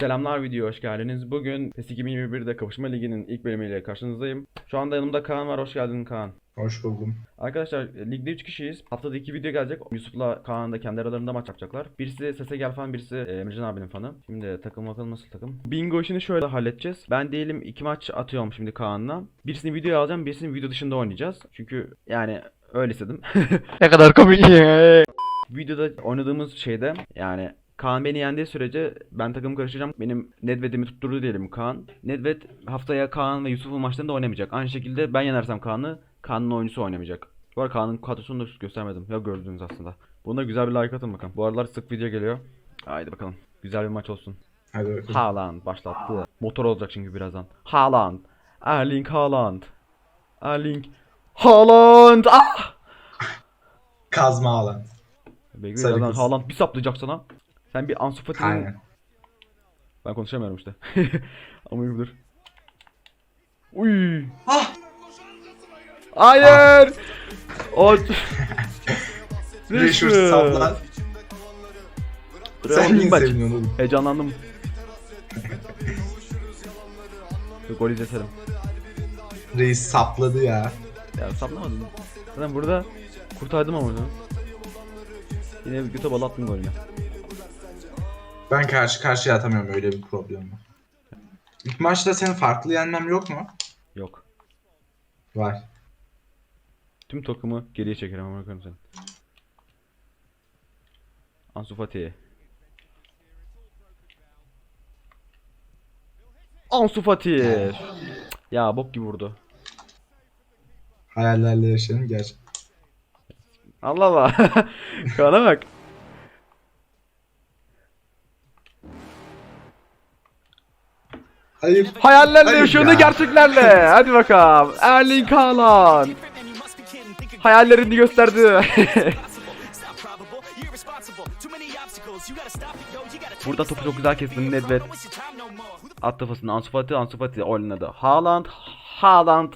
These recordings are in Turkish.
Selamlar video hoş geldiniz. Bugün PES 2021'de Kapışma Ligi'nin ilk bölümüyle karşınızdayım. Şu anda yanımda Kaan var. Hoş geldin Kaan. Hoş buldum. Arkadaşlar ligde 3 kişiyiz. Haftada 2 video gelecek. Yusuf'la Kaan da kendi aralarında maç yapacaklar. Birisi Sese Gel fan, birisi e, Emircan abinin fanı. Şimdi takım bakalım nasıl takım. Bingo işini şöyle halledeceğiz. Ben diyelim 2 maç atıyorum şimdi Kaan'la. Birisini videoya alacağım, birisini video dışında oynayacağız. Çünkü yani öyle istedim. Ne kadar komik. Videoda oynadığımız şeyde yani Kaan beni yendiği sürece ben takım karışacağım. Benim Nedved'imi tutturdu diyelim Kaan. Nedved haftaya Kaan ve Yusuf'un maçlarında oynamayacak. Aynı şekilde ben yenersem Kaan'ı Kaan'ın oyuncusu oynamayacak. Bu arada Kaan'ın kadrosunu da göstermedim. Ya gördünüz aslında. Buna güzel bir like atın bakalım. Bu aralar sık video geliyor. Haydi bakalım. Güzel bir maç olsun. Hadi bakalım. Haaland başlattı. Motor olacak çünkü birazdan. Haaland. Erling Haaland. Erling Haaland. Ah! Kazma alan. Bekle. Haaland bir saplayacak sana. Sen bir Ansu Fati'nin... Aynen. Ben konuşamıyorum işte. Ama iyi dur. Uy. Ah! Hayır. O... Rashford saplar. Sen niye ben. seviniyorsun oğlum? Heyecanlandım. Gol izletelim. Reis sapladı ya. Ya saplamadım. Zaten burada kurtardım ama onu. Yine bir göte bal attım golüne. Ben karşı karşıya atamıyorum öyle bir problem var. İlk maçta seni farklı yenmem yok mu? Yok. Var. Tüm takımı geriye çekerim ama bakarım seni. Ansu Fati. Ansu Fati. Ya bok gibi vurdu. Hayallerle yaşayan gerçek. Allah Allah. Kana bak. Hayır. Hayallerle Hayır yaşıyordu ya. gerçeklerle. Hadi bakalım. Erling Haaland. Hayallerini gösterdi. Burada topu çok güzel kestin Nedved. At kafasını Ansu Fati, Ansu Fati oynadı. Haaland, Haaland.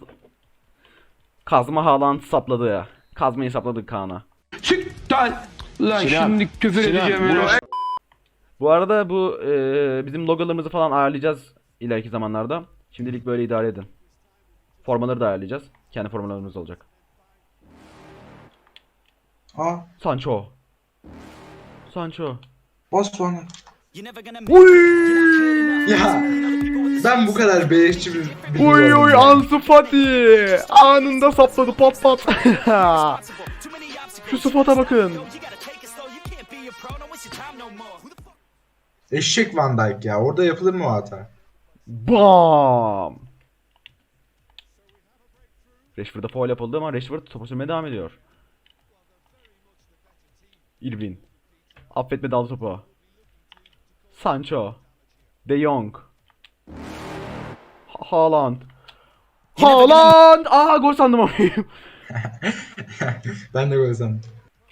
Kazma Haaland sapladı. Kazmayı sapladı Kaan'a. Çık lan. Lan şimdi küfür edeceğim öyle. Bu arada bu e, bizim logolarımızı falan ayarlayacağız ileriki zamanlarda. Şimdilik böyle idare edin. Formaları da ayarlayacağız. Kendi formalarımız olacak. Aa. Sancho. Sancho. Bas bana. Uy! Ya. Ben bu kadar beleşçi bir biri Uy uy. Ansu Fati. Anında sapladı pat pat. Şu spota bakın. Eşek Van Dijk ya. Orada yapılır mı o hata? Bam. Rashford'a foul yapıldı ama Rashford topa sürmeye devam ediyor. Irvin. Affetmedi aldı topu. Sancho. De Jong. Ha- Haaland. Haaland! Aa gol sandım ama. ben de böyle sandım.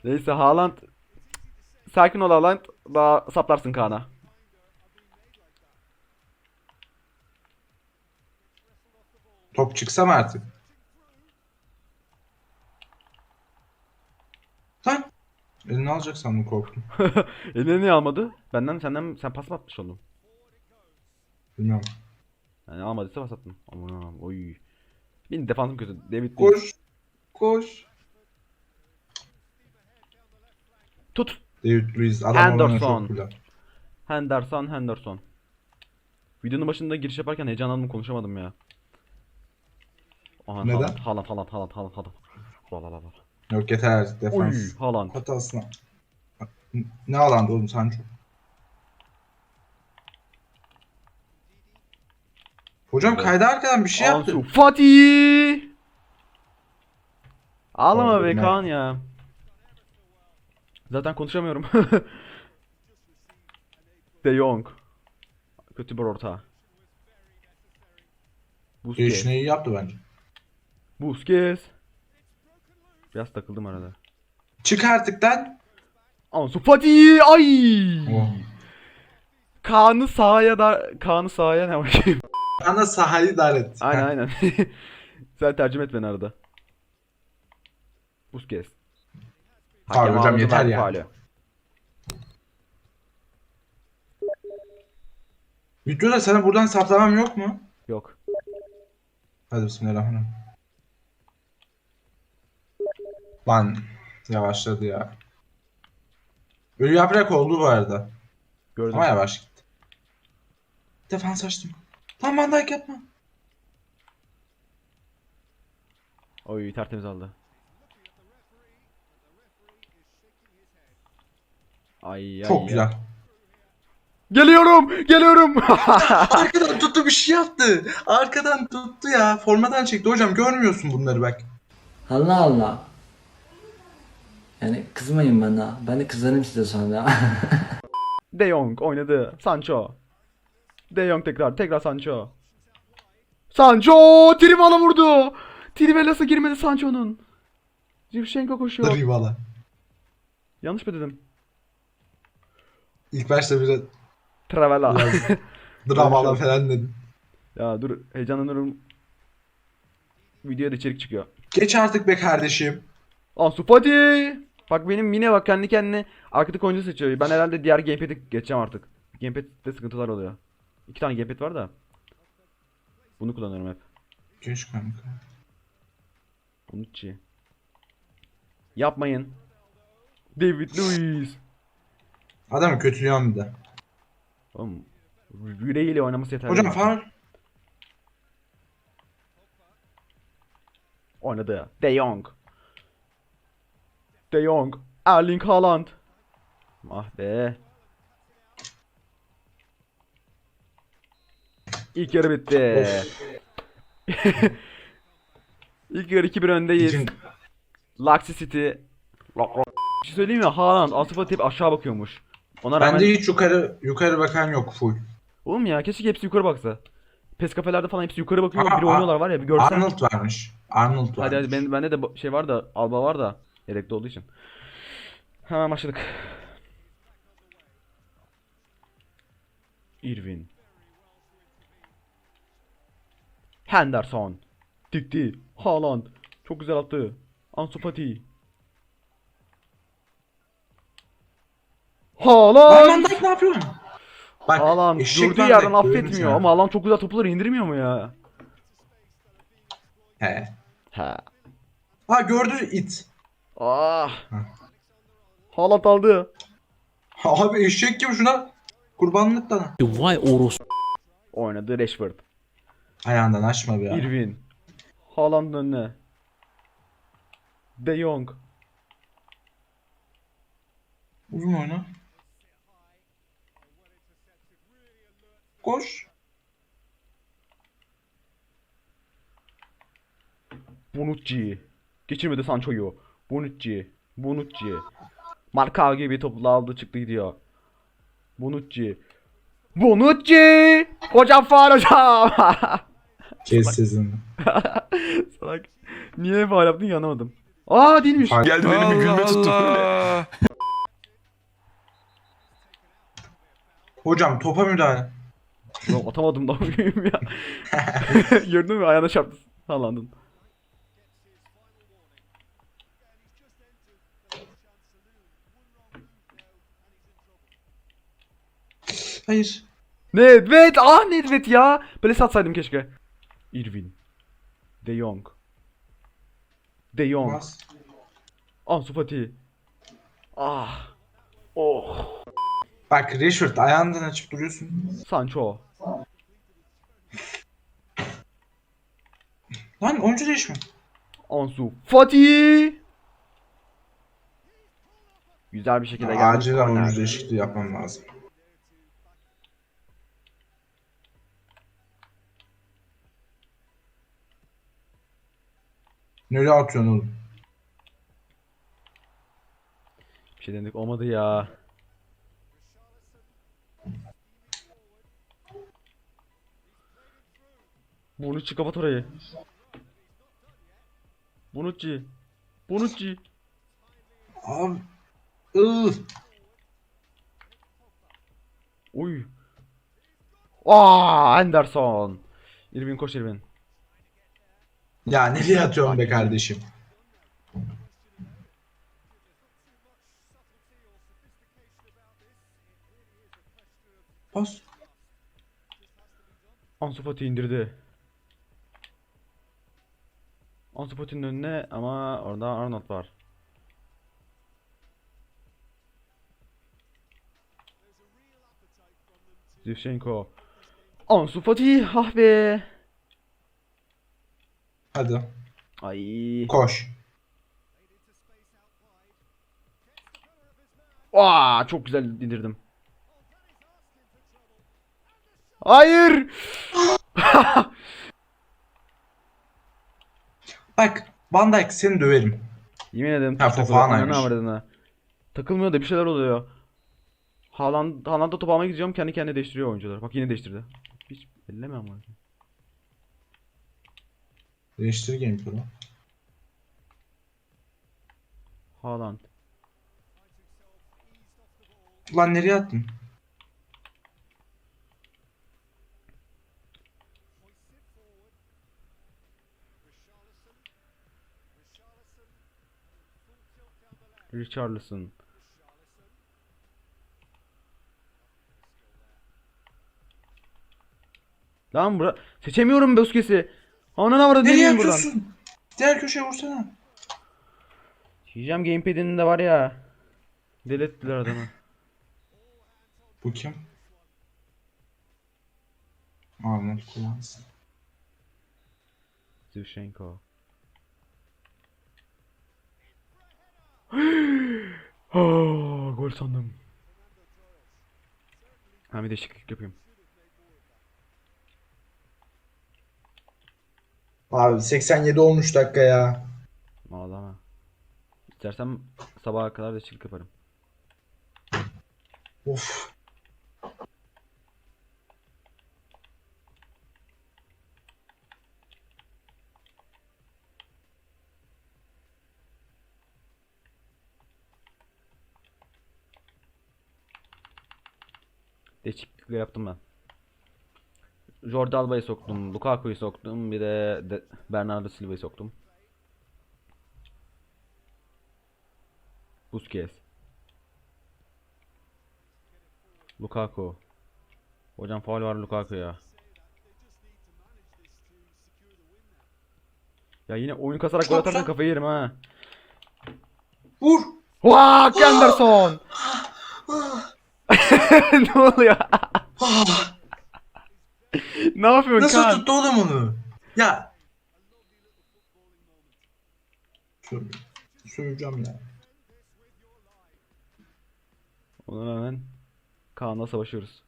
Neyse Haaland. Sakin ol Haaland. Daha saplarsın Kaan'a. Top çıksa mı artık? Lan. Elini alacak sandım korktum. Eline niye almadı? Benden senden sen pas mı atmış oldun? Bilmiyorum. Yani almadıysa pas attın. Aman oy. Benim defansım kötü. David Koş. Koş. Tut. David Luiz adam Henderson. olana çok güzel. Henderson, Henderson. Videonun başında giriş yaparken heyecanlandım konuşamadım ya. Aha, Neden? Haaland, Haaland, Haaland, Haaland, Haaland, Haaland. Haaland, Haaland. Yok yeter Oy, defans. Haaland. Hatasına. Ne alandı oğlum Sancho? Hocam Evet. kaydı arkadan bir şey yaptı. Ansu Fati. Ağlama Oldu, be? Kaan ya. Zaten konuşamıyorum. De Jong. Kötü bir orta. Busquets. Değişini iyi yaptı bence. Busquets. Biraz takıldım arada. Çık artık lan. Ansu Fati. Ay. Oh. Kaan'ı sahaya da Kaan'ı sahaya ne bakayım. Ana sahayı dar et. aynen aynen. Sen tercüme et beni arada. Busquets. Hakem hocam ağladı, yeter ya. faulü. Videoda sana buradan saplamam yok mu? Yok. Hadi bismillahirrahmanirrahim. Lan yavaşladı ya. Ölü yaprak oldu bu arada. Gördüm. Ama yavaş gitti. Defans açtım. Lan Van Dijk yapma. Oy tertemiz aldı. Ay ay. Çok ay. güzel. Geliyorum, geliyorum. Arkadan tuttu bir şey yaptı. Arkadan tuttu ya. Formadan çekti. Hocam görmüyorsun bunları bak. Allah Allah. Yani kızmayın bana. Ben de kızarım size sonra. De Jong oynadı. Sancho. De Jong tekrar, tekrar Sancho. Sancho! Trivala vurdu. Trivala'sı girmedi Sancho'nun. Zivchenko koşuyor. Rivala. Yanlış mı dedim? İlk başta biraz Travala. dramalar falan dedim. ya dur heyecanlanıyorum. Videoda içerik çıkıyor. Geç artık be kardeşim. Ansu Fati. Bak benim yine bak kendi kendine arkadaki oyuncu seçiyor. Ben herhalde diğer gamepad'e geçeceğim artık. Gamepad'de sıkıntılar oluyor. İki tane gamepad var da. Bunu kullanıyorum hep. Geç kanka. Bonucci. Yapmayın. David Luiz. Adamı kötülüyorum bir de. Oğlum yüreğiyle oynaması yeterli. Hocam faul. Oynadı. De Jong. De Jong. Erling Haaland. Ah be. İlk yarı bitti. İlk yarı 2-1 öndeyiz. Laxi City. Bir şey söyleyeyim mi? Haaland, Fati hep aşağı bakıyormuş. Ona rağmen... Bende hiç yukarı yukarı bakan yok full. Oğlum ya keşke hepsi yukarı baksa. Pes kafelerde falan hepsi yukarı bakıyor. Aa, biri oynuyorlar var ya bir görsen. Arnold varmış. Arnold varmış. Hadi hadi ben, bende de şey var da Alba var da yedekte olduğu için. Hemen başladık. Irvin. Henderson. Dikti. Haaland. Çok güzel attı. Ansu Fati. Lan Van Haaland. Dijk ne yapıyorsun? Bak Haaland eşek durduğu Van yerden Dijk, affetmiyor seni. ama Haaland çok güzel topları indirmiyor mu ya? He. Ha. Ha gördü it. Ah. Haaland aldı. Abi eşek gibi şuna kurbanlık dana. Oynadı Rashford. Ayağından açma bir ya. Irvin. Haaland'ın önüne. De Jong. Uzun oyna. Koş. Bonucci. Geçirmedi Sancho'yu. Bonucci. Bonucci. Marka gibi topla aldı çıktı gidiyor. Bonucci. Bonucci! Hocam faul hocam. Kes sesini. Salak. Niye faul yaptın ki anlamadım. Aa değilmiş. Geldi beni bir gülme tuttu böyle. Hocam topa müdahale. Yok atamadım da ya. Gördün mü ayağına çarptı. Haaland'ın. Hayır. Nedved! Ah Nedved ya! Böyle satsaydım keşke. Irvin. De Jong. De Jong. Bas. Ansu Fati. Ah. Oh. Bak Rashford ayağından açıp duruyorsun. Sancho. Lan oyuncu değişme. Ansu Fati. Güzel bir şekilde geldi. Acilen oyuncu değişikliği yapmam lazım. Nereye atıyorsun oğlum? Bir şey denedik olmadı ya. Bonucci kapat orayı. Bonucci. Bonucci. Abi. Iıı. Uy. Aa, Anderson. Irvin koş Irvin. Ya nereye atıyorsun be kardeşim? Bas. Ansu Fati indirdi. Ansu Fati'nin önüne ama orada Arnold var. Zivchenko. Ansu Fati ah be. Hadi Ay. koş. Aa, çok güzel indirdim. Hayır. Bak Van Dijk seni döverim. Yemin ederim Ha. Fofana'ymış. Takılmıyor da bir şeyler oluyor. Haaland, Haaland'da top almaya gideceğim kendi kendine değiştiriyor oyuncular. Bak yine değiştirdi. Hiç elleme ama. Değiştir gamepad'ı. Haaland. Lan nereye attın? Richarlison. Lan bura seçemiyorum Busquets'i. Ananı avradını Nereye deneyeyim buradan. atıyorsun? Diğer köşeye vursana. Yiyeceğim gamepad'inin de var ya. Deli ettiler adamı. Bu kim? Arnold kullansın. Zivchenko. oh, gol sandım. Ha bir değişiklik yapayım. Abi 87 olmuş dakika ya. Ağlama. İstersem sabaha kadar değişiklik yaparım. Of. Değişiklikler yaptım ben. Jordi Alba'yı soktum, Lukaku'yu soktum, bir de, de Bernardo Silva'yı soktum. Busquets. Lukaku. Hocam faul var Lukaku'ya. Ya yine oyun kasarak gol atarsan kafayı yerim ha. Vur. Vaa Henderson. ne oluyor? Ne yapıyorsun Nasıl Kaan? tuttu oğlum onu? Ya. Sö söveceğim ya. Ona rağmen Kaan'la savaşıyoruz.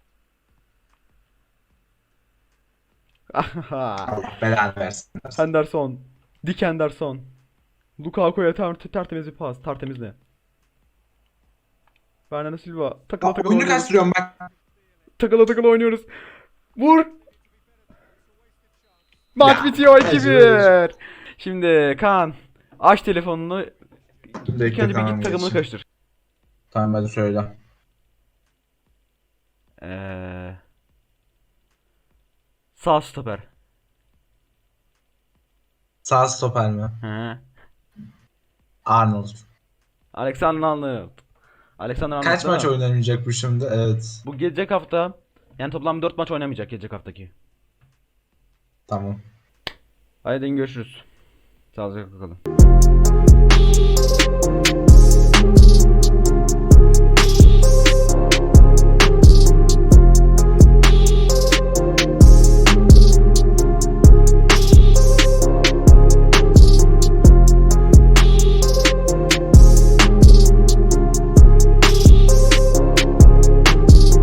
Allah belanı versin. Henderson. Dick Henderson. Lukaku'ya ter tertemiz bir pas. Tertemiz ne? Bernardo Silva. Takıla takıla oyunu oynuyoruz. kastırıyorum bak. Takıla takıla oynuyoruz. Vur. Maç bitiyor rezil 2-1. Şimdi Kaan aç telefonunu. Bekle önce bir git takımını geçsin. karıştır. Tamam hadi söyle. Ee, sağ stoper. Sağ stoper mi? Hı. Arnold. Alexander Arnold. Alexander Arnold Kaç maç mi? oynanacak bu şimdi? Evet. Bu gelecek hafta yani toplam 4 maç oynamayacak gelecek haftaki. Tamam. Haydi görüşürüz. Sağlıcakla kalın.